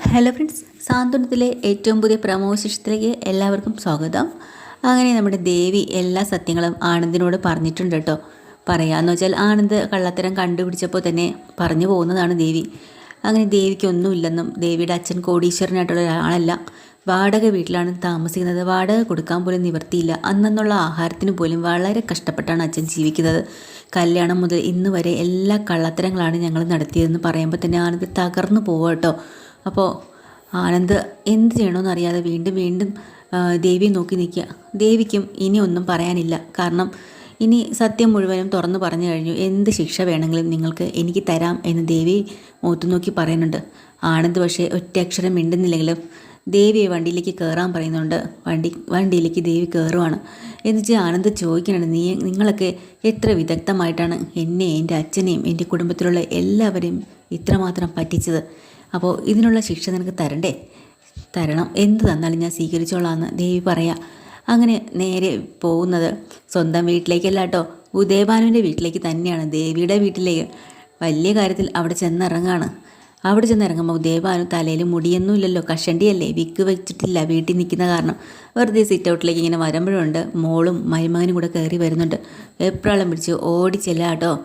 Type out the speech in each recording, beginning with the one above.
Hello friends സാന്ത്വനത്തിലെ ഏറ്റവും പുതിയ പ്രമോശിഷ്ടത്തിലേക്ക് എല്ലാവർക്കും സ്വാഗതം. അങ്ങനെ നമ്മുടെ ദേവി എല്ലാ സത്യങ്ങളും ആനന്ദിനോട് പറഞ്ഞിട്ടുണ്ട് കേട്ടോ. പറയാന്ന് വെച്ചാൽ ആനന്ദ് കള്ളത്തരം കണ്ടുപിടിച്ചപ്പോൾ തന്നെ പറഞ്ഞു പോകുന്നതാണ് ദേവി. അങ്ങനെ ദേവിക്കൊന്നുമില്ലെന്നും ദേവിയുടെ അച്ഛൻ കോടീശ്വരനായിട്ടുള്ള ഒരാളല്ല. വാടക വീട്ടിലാണ് താമസിക്കുന്നത്. വാടക കൊടുക്കാൻ പോലും നിവർത്തിയില്ല അന്നുള്ള ആഹാരത്തിന് പോലും വളരെ കഷ്ടപ്പെട്ടാണ് അച്ഛൻ ജീവിക്കുന്നത്. കല്യാണം മുതൽ ഇന്ന് വരെ എല്ലാ കള്ളത്തരങ്ങളാണ് ഞങ്ങൾ നടത്തിയതെന്ന് പറയുമ്പോൾ തന്നെ ആനന്ദ് തകർന്നു പോവുക കേട്ടോ. അപ്പോൾ ആനന്ദ് എന്ത് ചെയ്യണമെന്ന് അറിയാതെ വീണ്ടും വീണ്ടും ദേവിയെ നോക്കി നിൽക്കുക. ദേവിക്കും ഇനി ഒന്നും പറയാനില്ല. കാരണം ഇനി സത്യം മുഴുവനും തുറന്നു പറഞ്ഞു കഴിഞ്ഞു. എന്ത് ശിക്ഷ വേണമെങ്കിലും നിങ്ങൾക്ക് എനിക്ക് തരാം എന്ന് ദേവി മുഖത്തു നോക്കി പറയുന്നുണ്ട്. ആനന്ദ് പക്ഷേ ഒറ്റ അക്ഷരം മിണ്ടുന്നില്ലെങ്കിലും ദേവിയെ വണ്ടിയിലേക്ക് കയറാൻ പറയുന്നുണ്ട്. വണ്ടി വണ്ടിയിലേക്ക് ദേവി കയറുവാണ്. എന്നിട്ട് ആനന്ദ് ചോദിക്കുന്നുണ്ട് നീ നിങ്ങളൊക്കെ എത്ര വിദഗ്ധമായിട്ടാണ് എന്നെ എന്റെ അച്ഛനെയും എന്റെ കുടുംബത്തിലുള്ള എല്ലാവരെയും ഇത്രമാത്രം പറ്റിച്ചത്? അപ്പോൾ ഇതിനുള്ള ശിക്ഷ നിനക്ക് തരണ്ടേ? തരണം. എന്ത് തന്നാലും ഞാൻ സ്വീകരിച്ചോളാമെന്ന് ദേവി പറയാം. അങ്ങനെ നേരെ പോകുന്നത് സ്വന്തം വീട്ടിലേക്കല്ല കേട്ടോ ഉദയഭാനുവിന്റെ വീട്ടിലേക്ക് തന്നെയാണ്. ദേവിയുടെ വീട്ടിലേക്ക്. വലിയ കാര്യത്തിൽ അവിടെ ചെന്നിറങ്ങാണ്. അവിടെ ചെന്നിറങ്ങുമ്പോൾ ഉദയഭാനു തലയിൽ മുടിയൊന്നും ഇല്ലല്ലോ കഷണ്ടിയല്ലേ? വിക്ക് വെച്ചിട്ടില്ല. വീട്ടിൽ നിൽക്കുന്ന കാരണം. വെറുതെ സിറ്റ് ഔട്ടിലേക്ക് ഇങ്ങനെ വരുമ്പോഴുണ്ട്. മോളും മരുമകനും കൂടെ കയറി വരുന്നുണ്ട്. എപ്രാളം പിടിച്ച് ഓടിച്ചെല്ലാം കേട്ടോ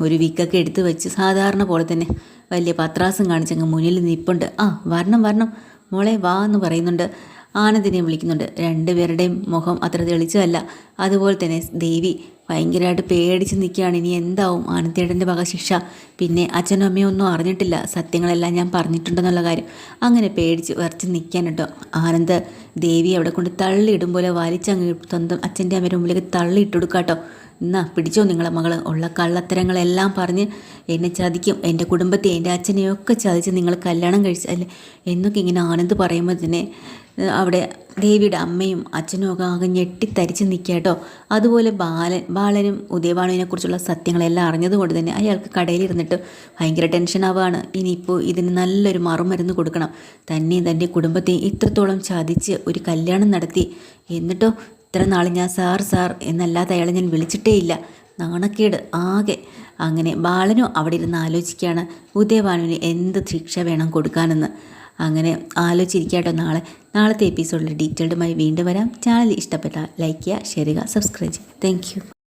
ഒരു വിക്കൊക്കെ എടുത്ത് വെച്ച് സാധാരണ പോലെ തന്നെ. വലിയ പത്രാസം കാണിച്ചങ്ങ് മുന്നിൽ നിൽപ്പുണ്ട് ആ വരണം വരണം. മോളെ വാ എന്ന് പറയുന്നുണ്ട്. ആനന്ദിനെ വിളിക്കുന്നുണ്ട്. രണ്ടുപേരുടെയും മുഖം അത്ര തെളിച്ചതല്ല. അതുപോലെ തന്നെ ദേവി ഭയങ്കരമായിട്ട് പേടിച്ച് നിൽക്കുകയാണ്. ഇനി എന്താവും? ആനന്ദേടന്റെ വക ശിക്ഷ പിന്നെ അച്ഛനും അമ്മയും ഒന്നും അറിഞ്ഞിട്ടില്ല. സത്യങ്ങളെല്ലാം ഞാൻ പറഞ്ഞിട്ടുണ്ടെന്നുള്ള കാര്യം. അങ്ങനെ പേടിച്ച് വരച്ച് നിൽക്കാൻ കേട്ടോ ആനന്ദ് ദേവി അവിടെ കൊണ്ട് തള്ളിയിടും പോലെ വലിച്ചങ്ങ് സ്വന്തം അച്ഛന്റെ അമ്മയുടെ മുമ്പിലേക്ക് തള്ളിയിട്ട് കൊടുക്കാട്ടോ. എന്നാ പിടിച്ചോ നിങ്ങളെ മകൾ ഉള്ള കള്ളത്തരങ്ങളെല്ലാം പറഞ്ഞ് എന്നെ ചതിക്കും. എന്റെ കുടുംബത്തെ എന്റെ അച്ഛനെയൊക്കെ ചതിച്ച് നിങ്ങൾ കല്യാണം കഴിച്ചല്ലേ എന്നൊക്കെ ഇങ്ങനെ ആനന്ദ് പറയുമ്പോൾ തന്നെ അവിടെ ദേവിയുടെ അമ്മയും അച്ഛനും ഒക്കെ ആകെ ഞെട്ടിത്തരിച്ച് നിൽക്കുക അതുപോലെ ബാലൻ ബാലനും ഉദയവാണുവിനെ കുറിച്ചുള്ള സത്യങ്ങളെല്ലാം അറിഞ്ഞതുകൊണ്ട് തന്നെ അയാൾക്ക് കടയിലിരുന്നിട്ട് ഭയങ്കര ടെൻഷൻ ആവുകയാണ്. ഇനിയിപ്പോൾ ഇതിന് നല്ലൊരു മറുമരുന്ന് കൊടുക്കണം. തന്നെയും തന്റെ കുടുംബത്തെയും ഇത്രത്തോളം ചതിച്ച് ഒരു കല്യാണം നടത്തി. എന്നിട്ടോ ഇത്ര നാൾ ഞാൻ സാർ സാർ എന്നല്ലാതെ അയാളെ ഞാൻ വിളിച്ചിട്ടേയില്ല. നാണക്കേട് ആകെ. അങ്ങനെ ബാലനും അവിടെ ഇരുന്ന് ആലോചിക്കുകയാണ്. ഉദയഭാനുവിന് എന്ത് ശിക്ഷ വേണം കൊടുക്കാനെന്ന്. അങ്ങനെ ആലോചിച്ചിരിക്കട്ടോ നാളെ. നാളത്തെ എപ്പിസോഡിൽ ഡീറ്റെയിൽഡുമായി വീണ്ടും വരാം. ചാനൽ ഇഷ്ടപ്പെട്ടാൽ ലൈക്ക് ചെയ്യുക ഷെയർ ചെയ്യുക സബ്സ്ക്രൈബ് ചെയ്യുക. താങ്ക്